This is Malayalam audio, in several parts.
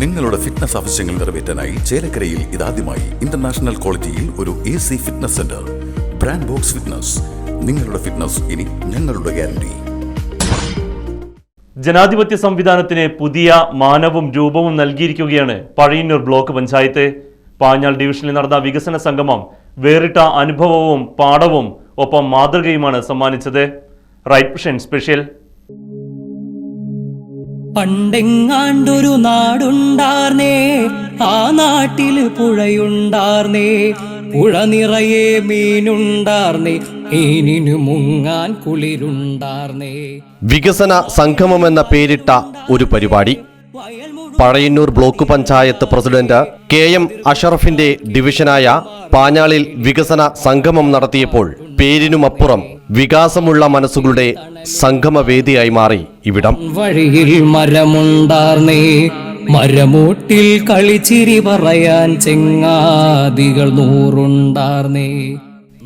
നിങ്ങളുടെ ഫിറ്റ്നസ് ആവശ്യങ്ങൾ നിറവേറ്റാനായി ചേലക്കരയിൽ ഇതാദ്യമായി ഇന്റർനാഷണൽ ക്വാളിറ്റിയിൽ ഒരു A C fitness centre brand box fitness നിങ്ങളുടെ ഫിറ്റ്നസ് ഇനി ഞങ്ങളുടെ ഗ്യാരണ്ടി ജനാധിപത്യ സംവിധാനത്തിന് പുതിയ മാനവും രൂപവും നൽകിയിരിക്കുകയാണ് പഴയന്നൂർ ബ്ലോക്ക് പഞ്ചായത്ത്. പാഞ്ഞാൾ ഡിവിഷനിൽ നടന്ന വികസന സംഗമം വേറിട്ട അനുഭവവും പാഠവും ഒപ്പം മാതൃകയുമാണ് സമ്മാനിച്ചത്. Right special. പണ്ടെങ്ങാണ്ടൊരു നാടുണ്ടാർന്നേ ആ നാട്ടിൽ പുഴയുണ്ടാർന്നേ പുഴ നിറയെ മീനുണ്ടാർന്നേ മീനിനു മുങ്ങാൻ കുളിരുണ്ടാർന്നേ. വികസന സംഗമം എന്ന പേരിട്ട ഒരു പരിപാടി. Pazhayannur block panchayat president K M അഷറഫിന്റെ ഡിവിഷനായ പാഞ്ഞാളിൽ വികസന സംഗമം നടത്തിയപ്പോൾ പേരിനുമപ്പുറം വികാസമുള്ള മനസ്സുകളുടെ സംഗമവേദിയായി മാറി ഇവിടം. വഴിയിൽ മരമുണ്ടാർന്നേ മരമൂട്ടിൽ കളിച്ചിരി പറയാൻ ചെങ്ങാതികൾ നൂറുണ്ടാർന്നേ.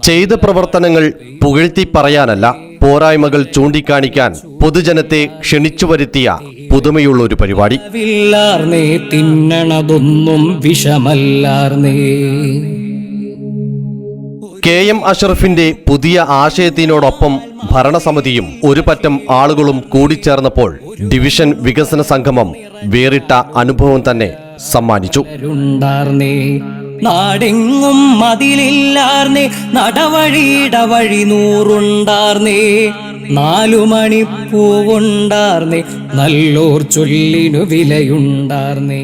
ചെയ്ത പ്രവർത്തനങ്ങൾ പുകഴ്ത്തി പറയാനല്ല പോരായ്മകൾ ചൂണ്ടിക്കാണിക്കാൻ പൊതുജനത്തെ ക്ഷണിച്ചു വരുത്തിയ പുതുമയുള്ള ഒരു പരിപാടി തിന്നണതൊന്നും വിഷമല്ലാർന്നേ. കെ എം അഷറഫിന്റെ പുതിയ ആശയത്തിനോടൊപ്പം ഭരണസമിതിയും ഒരു പറ്റം ആളുകളും കൂടിച്ചേർന്നപ്പോൾ ഡിവിഷൻ വികസന സംഗമം വേറിട്ട അനുഭവം തന്നെ സമ്മാനിച്ചു. നാടെങ്ങും മതിലില്ലാർന്നേ നടവഴിയിടവഴി നൂറുണ്ടാർന്നേ നാലു മണിപ്പൂവുണ്ടാർന്നേ നല്ലോർ ചൊല്ലിനു വിലയുണ്ടാർന്നേ.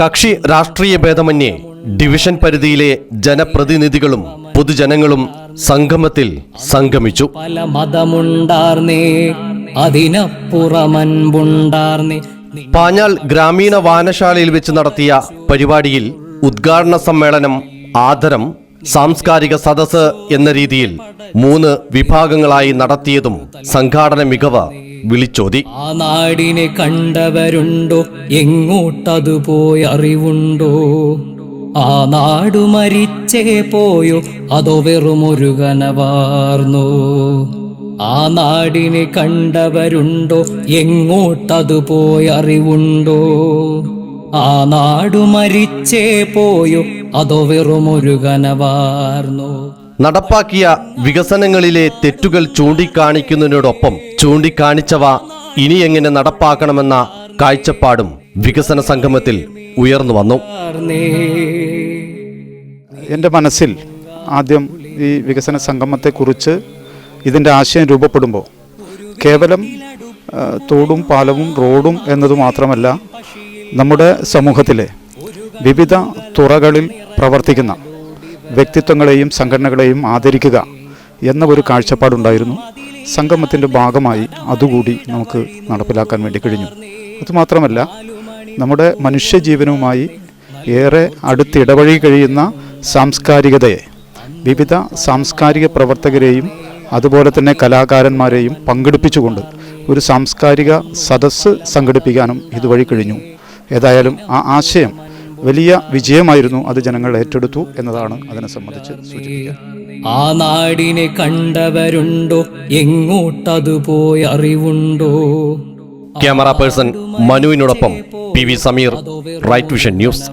കക്ഷി രാഷ്ട്രീയ ഭേദമന്യേ ഡിവിഷൻ പരിധിയിലെ ജനപ്രതിനിധികളും പൊതുജനങ്ങളും സംഗമത്തിൽ സംഗമിച്ചു. പല മതമുണ്ടാർന്നേ അതിനപ്പുറമൻപുണ്ടാർന്നേ. പാഞ്ഞാൾ ഗ്രാമീണ വാനശാലയിൽ വെച്ച് നടത്തിയ പരിപാടിയിൽ ഉദ്ഘാടന സമ്മേളനം ആദരം സാംസ്കാരിക സദസ് എന്ന രീതിയിൽ മൂന്ന് വിഭാഗങ്ങളായി നടത്തിയതും സംഘാടന മികവ് വിളിച്ചോതി. ആ നാടിനെ കണ്ടവരുണ്ടോ? എങ്ങോട്ടതു പോയി അറിവുണ്ടോ? ആ നാടു മരിച്ചേ പോയോ? അതോ വെറുമൊരു കനവാർന്നോ? ആ നാടിനെ കണ്ടവരുണ്ടോ? എങ്ങോട്ടതു പോയി അറിവുണ്ടോ? ആ നാടു മരിച്ചേ പോയോ? അതോ വെറുമൊരു കനവാർന്നോ? നടപ്പാക്കിയ വികസനങ്ങളിലെ തെറ്റുകൾ ചൂണ്ടിക്കാണിക്കുന്നതിനോടൊപ്പം ചൂണ്ടിക്കാണിച്ചവ ഇനി എങ്ങനെ നടപ്പാക്കണമെന്ന കാഴ്ചപ്പാടും വികസന സംഗമത്തിൽ ഉയർന്നു വന്നു. എന്റെ മനസ്സിൽ ആദ്യം ഈ വികസന സംഗമത്തെക്കുറിച്ച് ഇതിന്റെ ആശയം രൂപപ്പെടുമ്പോൾ കേവലം തോടും പാലവും റോഡും എന്നത് മാത്രമല്ല നമ്മുടെ സമൂഹത്തിലെ വിവിധ തുറകളിൽ പ്രവർത്തിക്കുന്ന വ്യക്തിത്വങ്ങളെയും സംഘടനകളെയും ആദരിക്കുക എന്ന ഒരു കാഴ്ചപ്പാടുണ്ടായിരുന്നു. സംഗമത്തിന്റെ ഭാഗമായി അതുകൂടി നമുക്ക് നടപ്പിലാക്കാൻ വേണ്ടി കഴിഞ്ഞു. അതുമാത്രമല്ല നമ്മുടെ മനുഷ്യജീവനുമായി ഏറെ അടുത്തിടവഴി കഴിയുന്ന സാംസ്കാരികതയെ വിവിധ സാംസ്കാരിക പ്രവർത്തകരെയും അതുപോലെ തന്നെ കലാകാരന്മാരെയും പങ്കെടുപ്പിച്ചുകൊണ്ട് ഒരു സാംസ്കാരിക സദസ്സ് സംഘടിപ്പിക്കാനും ഇതുവഴി കഴിഞ്ഞു. ഏതായാലും ആ ആശയം വലിയ വിജയമായിരുന്നു അത് ജനങ്ങൾ ഏറ്റെടുത്തു എന്നതാണ് അതിനെ സംബന്ധിച്ച് ആ നാടിനെ കണ്ടവരുണ്ടോ? എങ്ങോട്ടത് പോയി അറിവുണ്ടോ? Camera person മനുവിനോടൊപ്പം P V Sameer right vision news.